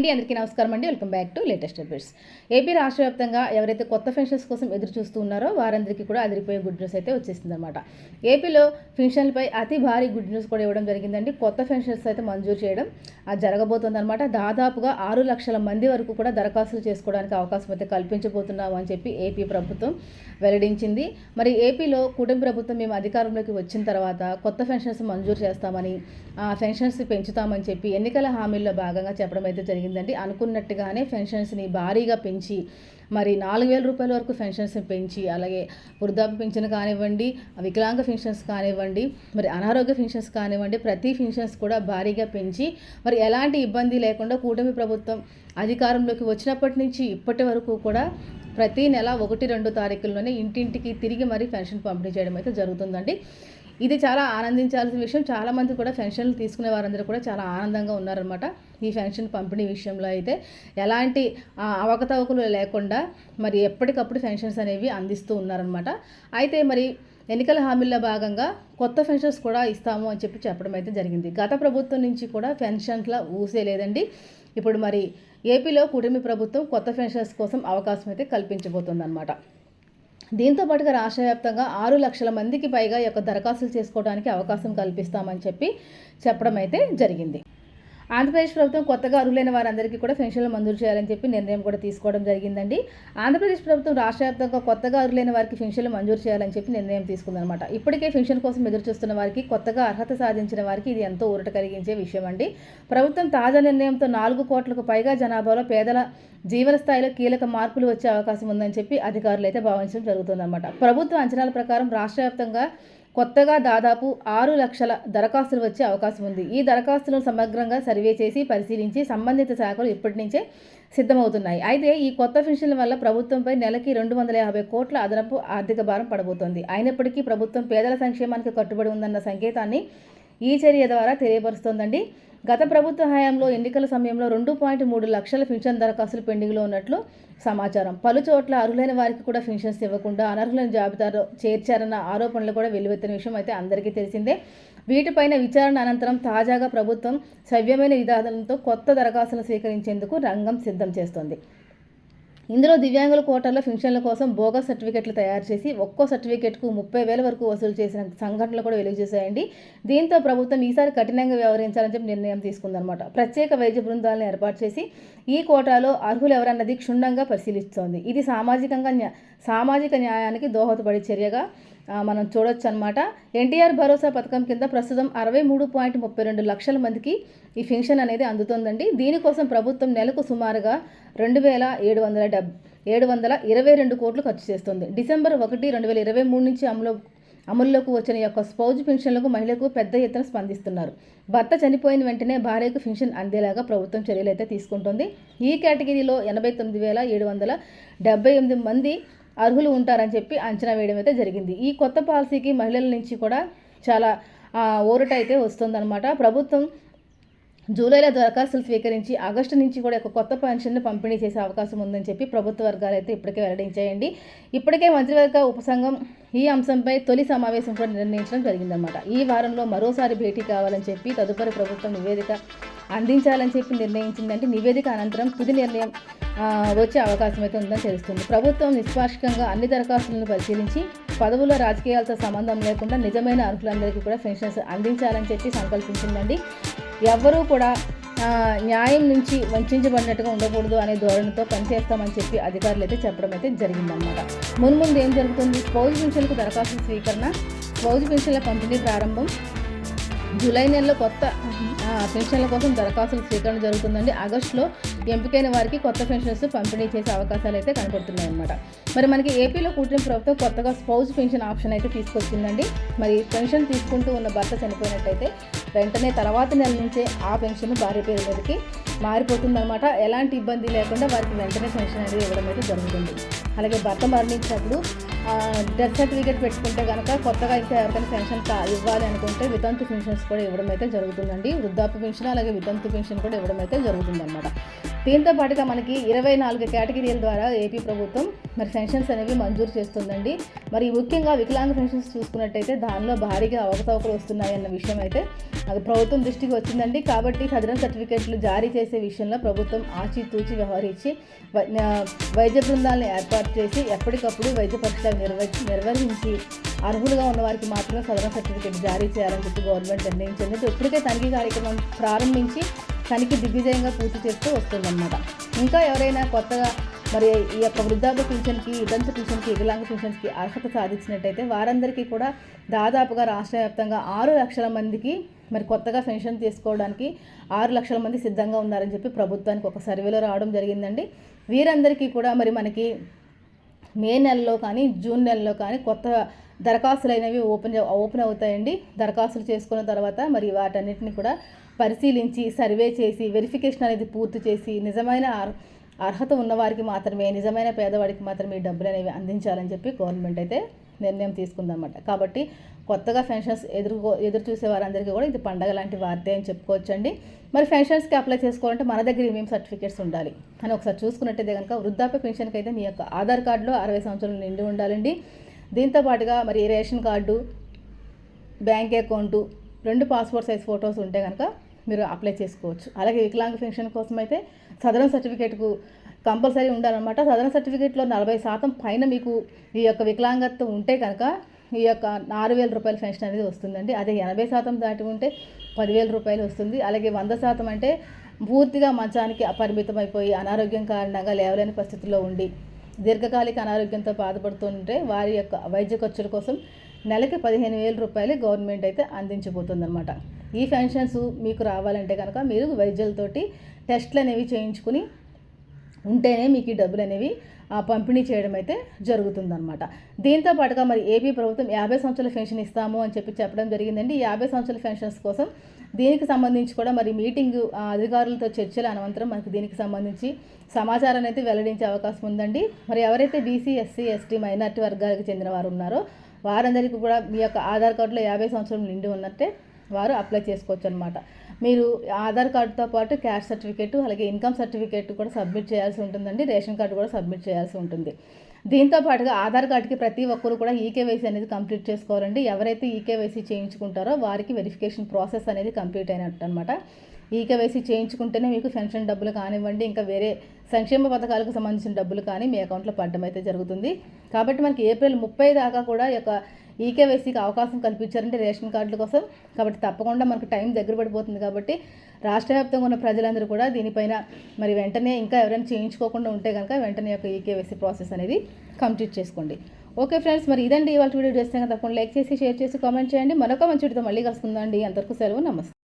అండి. అందరికీ నమస్కారం అండి. Welcome back to latest updates. AP రాష్ట్ర వ్యాప్తంగా ఎవరైతే కొత్త పెన్షన్స్ కోసం ఎదురు చూస్తూ ఉన్నారో వారందరికీ కూడా అదిరిపోయే గుడ్ న్యూస్ అయితే వచ్చేసిందనమాట ఏపీలో పెన్షన్లపై అతి భారీ గుడ్ న్యూస్ కూడా ఇవ్వడం జరిగిందండి. కొత్త పెన్షన్స్ అయితే మంజూరు చేయడం అది జరగబోతుందన్నమాట. దాదాపుగా ఆరు లక్షల మంది వరకు కూడా దరఖాస్తులు చేసుకోవడానికి అవకాశం అయితే కల్పించబోతున్నాము అని చెప్పి ఏపీ ప్రభుత్వం వెల్లడించింది. మరి ఏపీలో కూటమి ప్రభుత్వం మేము అధికారంలోకి వచ్చిన తర్వాత కొత్త పెన్షన్స్ మంజూరు చేస్తామని ఆ పెన్షన్స్ పెంచుతామని చెప్పి ఎన్నికల హామీల్లో భాగంగా చెప్పడం అయితే జరిగింది. జరిగిందండి. అనుకున్నట్టుగానే పెన్షన్స్ని భారీగా పెంచి మరి నాలుగు వేల రూపాయల వరకు పెన్షన్స్ పెంచి అలాగే వృద్ధాప్య పెన్షన్ కానివ్వండి వికలాంగ పెన్షన్స్ కానివ్వండి మరి అనారోగ్య పెన్షన్స్ కానివ్వండి ప్రతి పెన్షన్స్ కూడా భారీగా పెంచి మరి ఎలాంటి ఇబ్బంది లేకుండా కూటమి ప్రభుత్వం అధికారంలోకి వచ్చినప్పటి నుంచి ఇప్పటి వరకు కూడా ప్రతి నెల ఒకటి రెండు తారీఖుల్లోనే ఇంటింటికి తిరిగి మరి పెన్షన్ పంపిణీ చేయడం అయితే జరుగుతుందండి. ఇది చాలా ఆనందించాల్సిన విషయం. చాలామంది కూడా పెన్షన్లు తీసుకునే వారందరూ కూడా చాలా ఆనందంగా ఉన్నారనమాట ఈ పెన్షన్ పంపిణీ విషయంలో అయితే. ఎలాంటి అవకతవకలు లేకుండా మరి ఎప్పటికప్పుడు పెన్షన్స్ అనేవి అందిస్తూ ఉన్నారనమాట అయితే మరి ఎన్నికల హామీల్లో భాగంగా కొత్త పెన్షన్స్ కూడా ఇస్తాము అని చెప్పి చెప్పడం అయితే జరిగింది. గత ప్రభుత్వం నుంచి కూడా పెన్షన్ల ఊసే లేదండి. ఇప్పుడు మరి ఏపీలో కూటమి ప్రభుత్వం కొత్త పెన్షన్స్ కోసం అవకాశం అయితే కల్పించబోతుందన్నమాట. దీంతో పాటుగా రాష్ట్ర వ్యాప్తంగా ఆరు లక్షల మందికి పైగా ఈ యొక్క దరఖాస్తులు చేసుకోవడానికి అవకాశం కల్పిస్తామని చెప్పి చెప్పడం అయితే జరిగింది. ఆంధ్రప్రదేశ్ ప్రభుత్వం కొత్తగా అర్హులైన వారందరికీ కూడా పెన్షన్లు మంజూరు చేయాలని చెప్పి నిర్ణయం కూడా తీసుకోవడం జరిగిందండి. ఆంధ్రప్రదేశ్ ప్రభుత్వం రాష్ట్ర వ్యాప్తంగా కొత్తగా అర్హులైన వారికి పెన్షన్లు మంజూరు చేయాలని చెప్పి నిర్ణయం తీసుకుందనమాట ఇప్పటికే పెన్షన్ కోసం ఎదురు చూస్తున్న వారికి కొత్తగా అర్హత సాధించిన వారికి ఇది ఎంతో ఊరట కలిగించే విషయం అండి ప్రభుత్వం తాజా నిర్ణయంతో నాలుగు కోట్లకు పైగా జనాభాలో పేదల జీవన స్థాయిలో కీలక మార్పులు వచ్చే అవకాశం ఉందని చెప్పి అధికారులు అయితే భావించడం జరుగుతుందన్నమాట. ప్రభుత్వ అంచనాల ప్రకారం రాష్ట్ర వ్యాప్తంగా కొత్తగా దాదాపు ఆరు లక్షల దరఖాస్తులు వచ్చే అవకాశం ఉంది. ఈ దరఖాస్తులను సమగ్రంగా సర్వే చేసి పరిశీలించి సంబంధిత శాఖలు ఇప్పటి నుంచే సిద్ధమవుతున్నాయి. అయితే ఈ కొత్త పెన్షన్ల వల్ల ప్రభుత్వంపై నెలకి రెండు వందల యాభై కోట్ల అదనపు ఆర్థిక భారం పడబోతోంది. అయినప్పటికీ ప్రభుత్వం పేదల సంక్షేమానికి కట్టుబడి ఉందన్న సంకేతాన్ని ఈ చర్య ద్వారా తెలియపరుస్తోందండి. గత ప్రభుత్వ హయాంలో ఎన్నికల సమయంలో రెండు పాయింట్ మూడు లక్షల పెన్షన్ దరఖాస్తులు పెండింగ్లో ఉన్నట్లు సమాచారం. పలు చోట్ల అర్హులైన వారికి కూడా పెన్షన్స్ ఇవ్వకుండా అనర్హులైన జాబితాలో చేర్చారన్న ఆరోపణలు కూడా వెల్లువెత్తిన విషయం అయితే అందరికీ తెలిసిందే. వీటిపైన విచారణ అనంతరం తాజాగా ప్రభుత్వం సవ్యమైన విధానంతో కొత్త దరఖాస్తులను స్వీకరించేందుకు రంగం సిద్ధం చేస్తోంది. ఇందులో దివ్యాంగుల కోటాలో పెన్షన్ల కోసం బోగస్ సర్టిఫికెట్లు తయారు చేసి ఒక్కో సర్టిఫికెట్కు ముప్పై వేల వరకు వసూలు చేసిన సంఘటనలు కూడా వెలుగు చేశాయండి దీంతో ప్రభుత్వం ఈసారి కఠినంగా వ్యవహరించాలని చెప్పి నిర్ణయం తీసుకుందనమాట ప్రత్యేక వైద్య బృందాలను ఏర్పాటు చేసి ఈ కోటాలో అర్హులు ఎవరన్నది క్షుణ్ణంగా పరిశీలిస్తోంది. ఇది సామాజికంగా సామాజిక న్యాయానికి దోహదపడే చర్యగా మనం చూడొచ్చు అనమాట ఎన్టీఆర్ భరోసా పథకం కింద ప్రస్తుతం అరవై మూడు పాయింట్ ముప్పై రెండు లక్షల మందికి ఈ పెన్షన్ అనేది అందుతోందండి. దీనికోసం ప్రభుత్వం నెలకు సుమారుగా రెండు వేల ఏడు వందల డెబ్ ఏడు వందల ఇరవై రెండు కోట్లు ఖర్చు చేస్తుంది. డిసెంబర్ ఒకటి రెండు వేల ఇరవై మూడు నుంచి అమలు అమల్లోకి వచ్చిన యొక్క స్పౌజ్ పెన్షన్లకు మహిళలకు పెద్ద ఎత్తున స్పందిస్తున్నారు. భర్త చనిపోయిన వెంటనే భార్యకు పెన్షన్ అందేలాగా ప్రభుత్వం చర్యలు అయితే తీసుకుంటుంది. ఈ కేటగిరీలో ఎనభై తొమ్మిది వేల ఏడు వందల డెబ్బై ఎనిమిది మంది అర్హులు ఉంటారని చెప్పి అంచనా వేయడం అయితే జరిగింది. ఈ కొత్త పాలసీకి మహిళల నుంచి కూడా చాలా ఆ, ఊరట అయితే వస్తుందన్నమాట. ప్రభుత్వం జూలైలో దరఖాస్తులు స్వీకరించి ఆగస్టు నుంచి కూడా ఒక కొత్త పెన్షన్ను పంపిణీ చేసే అవకాశం ఉందని చెప్పి ప్రభుత్వ వర్గాలు అయితే ఇప్పటికే వెల్లడించాయండి. ఇప్పటికే మంత్రివర్గ ఉపసంఘం ఈ అంశంపై తొలి సమావేశం కూడా నిర్ణయించడం జరిగిందనమాట ఈ వారంలో మరోసారి భేటీ కావాలని చెప్పి తదుపరి ప్రభుత్వం నివేదిక అందించాలని చెప్పి నిర్ణయించిందంటే నివేదిక అనంతరం తుది నిర్ణయం వచ్చే అవకాశం అయితే ఉందని తెలుస్తుంది. ప్రభుత్వం నిష్పాక్షికంగా అన్ని దరఖాస్తులను పరిశీలించి పదవుల రాజకీయాలతో సంబంధం లేకుండా నిజమైన అర్హులందరికీ కూడా పెన్షన్స్ అందించాలని చెప్పి సంకల్పించిందండి. ఎవ్వరూ కూడా న్యాయం నుంచి వంచబడినట్టుగా ఉండకూడదు అనే ధోరణితో పనిచేస్తామని చెప్పి అధికారులు అయితే చెప్పడం అయితే జరిగిందనమాట మున్ముందు ఏం జరుగుతుంది? స్పౌజ్ పెన్షన్లకు దరఖాస్తు స్వీకరణ స్పౌజ్ పెన్షన్ల పంపిణీ ప్రారంభం జూలై నెలలో కొత్త ఆ, పెన్షన్ల కోసం దరఖాస్తుల స్వీకరణ జరుగుతుందండి. ఆగస్టులో ఎంపికైన వారికి కొత్త పెన్షన్స్ పంపిణీ చేసే అవకాశాలు అయితే కనబడుతున్నాయి అన్నమాట మరి మనకి ఏపీలో కూటమి ప్రభుత్వం కొత్తగా స్పౌజ్ పెన్షన్ ఆప్షన్ అయితే తీసుకొచ్చిందండి. మరి పెన్షన్ తీసుకుంటూ ఉన్న భర్త చనిపోయినట్టయితే వెంటనే తర్వాత నెల నుంచే ఆ పెన్షన్ భార్య పేరు మీదకి మారిపోతుందన్నమాట. ఎలాంటి ఇబ్బంది లేకుండా వారికి వెంటనే పెన్షన్ అనేది ఇవ్వడం అయితే జరుగుతుంది. అలాగే భర్త మరణించినప్పుడు డెత్ సర్టిఫికేట్ పెట్టుకుంటే కనుక కొత్తగా ఇంకా ఎవరికైనా పెన్షన్ ఇవ్వాలి అనుకుంటే వితంతు పెన్షన్స్ కూడా ఇవ్వడం అయితే జరుగుతుందండి. వృద్ధాప్య పెన్షన్ అలాగే వితంతు పెన్షన్ కూడా ఇవ్వడం అయితే జరుగుతుందన్నమాట. దీంతో పాటుగా మనకి ఇరవై నాలుగు కేటగిరీల ద్వారా ఏపీ ప్రభుత్వం మరి పెన్షన్స్ అనేవి మంజూరు చేస్తుందండి. మరి ముఖ్యంగా వికలాంగ పెన్షన్స్ చూసుకున్నట్టయితే దానిలో భారీగా అవకతవకలు వస్తున్నాయన్న విషయం అయితే అది ప్రభుత్వం దృష్టికి వచ్చిందండి. కాబట్టి సదరన్ సర్టిఫికేట్లు జారీ చేసే విషయంలో ప్రభుత్వం ఆచితూచి వ్యవహరించి వై- వైద్య బృందాలను ఏర్పాటు చేసి ఎప్పటికప్పుడు వైద్య పరీక్షలు నిర్వ నిర్వహించి అర్హులుగా ఉన్న వారికి మాత్రమే సదరన్ సర్టిఫికేట్ జారీ చేయాలని చెప్పి గవర్నమెంట్ నిర్ణయించింది. ఇప్పటికే తనిఖీ కార్యక్రమం ప్రారంభించి తనిఖీ దిగ్విజయంగా పూర్తి చేస్తూ వస్తుందన్నమాట. ఇంకా ఎవరైనా కొత్తగా మరి ఈ యొక్క వృద్ధాప్య పింఛన్కి ఇదంత పింఛన్కి వికలాంగ పింఛన్కి అర్హత సాధించినట్టయితే వారందరికీ కూడా దాదాపుగా రాష్ట్ర వ్యాప్తంగా ఆరు లక్షల మందికి మరి కొత్తగా పెన్షన్ తీసుకోవడానికి ఆరు లక్షల మంది సిద్ధంగా ఉన్నారని చెప్పి ప్రభుత్వానికి ఒక సర్వేలో రావడం జరిగిందండి. వీరందరికీ కూడా మరి మనకి మే నెలలో కానీ జూన్ నెలలో కానీ కొత్త దరఖాస్తులు అనేవి ఓపెన్ ఓపెన్ అవుతాయండి. దరఖాస్తులు చేసుకున్న తర్వాత మరి వాటన్నిటిని కూడా పరిశీలించి సర్వే చేసి వెరిఫికేషన్ అనేది పూర్తి చేసి నిజమైన అర్హత ఉన్నవారికి మాత్రమే నిజమైన పేదవాడికి మాత్రమే ఈ డబ్బులు అనేవి అందించాలని చెప్పి గవర్నమెంట్ అయితే నిర్ణయం తీసుకుందనమాట కాబట్టి కొత్తగా పెన్షన్స్ ఎదురుకో ఎదురు చూసే వారందరికీ కూడా ఇది పండగ లాంటి వార్తే అని చెప్పుకోవచ్చండి. మరి పెన్షన్స్కి అప్లై చేసుకోవాలంటే మన దగ్గర ఏమేమి సర్టిఫికేట్స్ ఉండాలి? అని ఒకసారి చూసుకున్నట్టయితే కనుక వృద్ధాప్య పెన్షన్కి అయితే మీ యొక్క ఆధార్ కార్డులో అరవై సంవత్సరాలు నిండి ఉండాలండి. దీంతో పాటుగా మరి రేషన్ కార్డు బ్యాంక్ అకౌంటు రెండు పాస్పోర్ట్ సైజ్ ఫొటోస్ ఉంటే కనుక మీరు అప్లై చేసుకోవచ్చు. అలాగే వికలాంగ పెన్షన్ కోసం అయితే సదరన్ సర్టిఫికేట్కు కంపల్సరీ ఉండాలన్నమాట. సదరన్ సర్టిఫికేట్లో నలభై శాతం పైన మీకు ఈ యొక్క వికలాంగత్వం ఉంటే కనుక ఈ యొక్క ఆరు వేల రూపాయల పెన్షన్ అనేది వస్తుందండి. అదే ఎనభై శాతం దాటి ఉంటే పదివేల రూపాయలు వస్తుంది. అలాగే వంద శాతం అంటే పూర్తిగా మంచానికి అపరిమితం అయిపోయి అనారోగ్యం కారణంగా లేవలేని పరిస్థితుల్లో ఉండి దీర్ఘకాలిక అనారోగ్యంతో బాధపడుతుంటే వారి యొక్క వైద్య ఖర్చుల కోసం నెలకి పదిహేను వేల రూపాయలు గవర్నమెంట్ అయితే అందించబోతుందన్నమాట. ఈ పెన్షన్స్ మీకు రావాలంటే కనుక మీరు వైద్యులతోటి టెస్ట్లు అనేవి చేయించుకుని ఉంటేనే మీకు ఈ డబ్బులు అనేవి ఆ, పంపిణీ చేయడం అయితే జరుగుతుందన్నమాట. దీంతో పాటుగా మరి ఏపీ ప్రభుత్వం యాభై సంవత్సరాల పెన్షన్ ఇస్తాము అని చెప్పి చెప్పడం జరిగిందండి. ఈ యాభై సంవత్సరాల పెన్షన్స్ కోసం దీనికి సంబంధించి కూడా మరి మీటింగ్ అధికారులతో చర్చల అనంతరం మనకి దీనికి సంబంధించి సమాచారాన్ని అయితే వెల్లడించే అవకాశం ఉందండి. మరి ఎవరైతే బీసీ ఎస్సీ ఎస్టీ మైనార్టీ వర్గాలకు చెందిన వారు ఉన్నారో వారందరికీ కూడా మీ యొక్క ఆధార్ కార్డులో యాభై సంవత్సరం నిండి ఉన్నట్టే వారు అప్లై చేసుకోవచ్చు అనమాట మీరు ఆధార్ కార్డుతో పాటు క్యాస్ట్ సర్టిఫికేట్ అలాగే ఇన్కమ్ సర్టిఫికేట్ కూడా సబ్మిట్ చేయాల్సి ఉంటుందండి. రేషన్ కార్డు కూడా సబ్మిట్ చేయాల్సి ఉంటుంది. దీంతో పాటుగా ఆధార్ కార్డుకి ప్రతి ఒక్కరు కూడా ఈకేవైసీ అనేది కంప్లీట్ చేసుకోవాలండి. ఎవరైతే ఈకేవైసీ చేయించుకుంటారో వారికి వెరిఫికేషన్ ప్రాసెస్ అనేది కంప్లీట్ అయినట్టు అనమాట ఈకేవైసీ చేయించుకుంటేనే మీకు పెన్షన్ డబ్బులు కానివ్వండి ఇంకా వేరే సంక్షేమ పథకాలకు సంబంధించిన డబ్బులు కానీ మీ అకౌంట్లో పడడం అయితే జరుగుతుంది. కాబట్టి మనకి ఏప్రిల్ ముప్పై దాకా కూడా యొక్క ఈకేవైసీకి అవకాశం కల్పించారంటే రేషన్ కార్డుల కోసం. కాబట్టి తప్పకుండా మనకు టైం దగ్గర పడిపోతుంది కాబట్టి రాష్ట్ర వ్యాప్తంగా ఉన్న ప్రజలందరూ కూడా దీనిపైన మరి వెంటనే ఇంకా ఎవరైనా చేయించుకోకుండా ఉంటే కనుక వెంటనే యొక్క ఈకేవైసీ ప్రాసెస్ అనేది కంప్లీట్ చేసుకోండి. ఓకే ఫ్రెండ్స్ మరి ఇదండి ఇవాళ వీడియో. చేస్తే తప్పకుండా లైక్ చేసి షేర్ చేసి కామెంట్ చేయండి. మరొక మంచి వీడితో మళ్ళీ కలుసుకుందాం అండి. అంతవరకు సెలవు నమస్తే.